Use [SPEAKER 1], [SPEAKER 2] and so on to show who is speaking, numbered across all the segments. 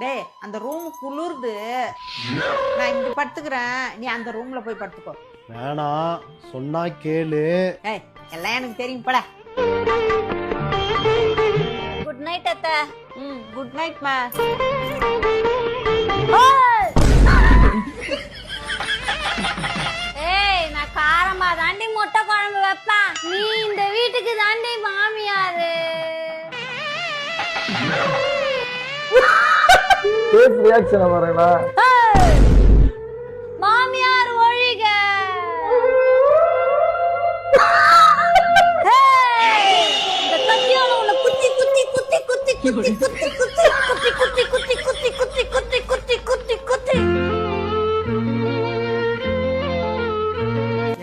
[SPEAKER 1] டேய் அந்த ரூம் குளிருது. நான் இங்க படுத்துக்கிறேன். நீ அந்த ரூம்ல போய் படுத்துக்கோ.
[SPEAKER 2] வேணாம் சொன்னா கேளு.
[SPEAKER 1] ஏய் எல்லாம் எனக்கு தெரியும் போல.
[SPEAKER 3] குட் நைட் அத்த.
[SPEAKER 1] ம் குட் நைட் மா.
[SPEAKER 3] ஏய் நான் காரமா தாண்டி முட்டை குழம்பு வைப்பேன். நீ இந்த வீட்டுக்கு தாண்டி மாமியாரு.
[SPEAKER 4] ஃபேஸ் ரியாக்ஷன் வரேனா
[SPEAKER 3] மாமியார் ஒழிக இந்த கத்தியால உன்னை குத்தி குத்தி குத்தி குத்தி குத்தி குத்தி குத்தி குத்தி குத்தி குத்தி குத்தி குத்தி குத்தி குத்தி குத்தி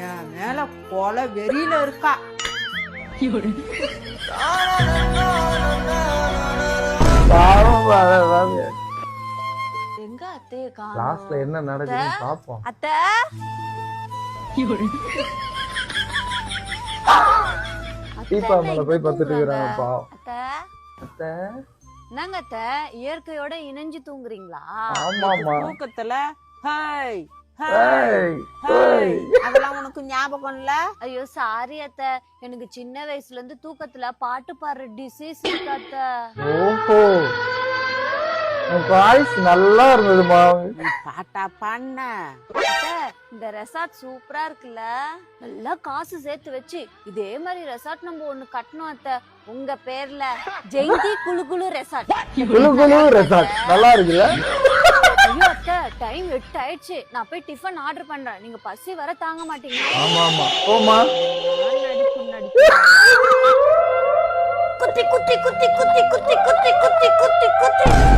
[SPEAKER 1] என் மேல கொலை வெறியில இருக்கா
[SPEAKER 3] எங்க அத்தைய காணோம்
[SPEAKER 4] லாஸ்ட்ல என்ன நடக்குதுன்னு பாப்போம்.
[SPEAKER 3] அத்தை?
[SPEAKER 4] தீபா மேல போய் பார்த்துட்டு
[SPEAKER 3] அத்தை?
[SPEAKER 4] அத்தை,
[SPEAKER 3] என்னங்க அத்தை? இயற்கையோட இணைஞ்சு தூங்குறீங்களா?
[SPEAKER 4] ஆமாமா
[SPEAKER 1] தூக்கத்துல? ஹேய். அதெல்லாம் உனக்கு ஞாபகம் இல்ல?
[SPEAKER 3] ஐயோ சாரி அத்தை. எனக்கு சின்ன வயசுல இருந்து தூக்கத்துல பாட்டு பாடுற டிசீஸ் அத்தை.
[SPEAKER 4] ஓஹோ. வாய்ஸ் நல்லா இருந்ததுமா.
[SPEAKER 1] பாட்டா பண்ண
[SPEAKER 3] இந்த ரெசார்ட் சூப்பரா இருக்குல்ல. நல்லா காசு சேர்த்து வச்சு இதே மாதிரி ரெசார்ட் நம்ம ஒண்ணு கட்டணும் அத்தை. உங்க பேர்ல ஜெயந்தி குளு குளு ரெசார்ட்
[SPEAKER 4] குளு ரெசார்ட் நல்லா இருக்குல்ல?
[SPEAKER 3] ஐயோ அத்தை டைம் எட்டு ஆயிடுச்சு. நான் போய் டிஃபன் ஆர்டர் பண்றேன். நீங்க பசி வர தாங்க மாட்டீங்க
[SPEAKER 4] ஆமா ஆமா.
[SPEAKER 1] நடிப்பு நடிப்பு
[SPEAKER 3] குத்தி குத்தி குத்தி குத்தி குத்தி குத்தி குத்தி குத்தி.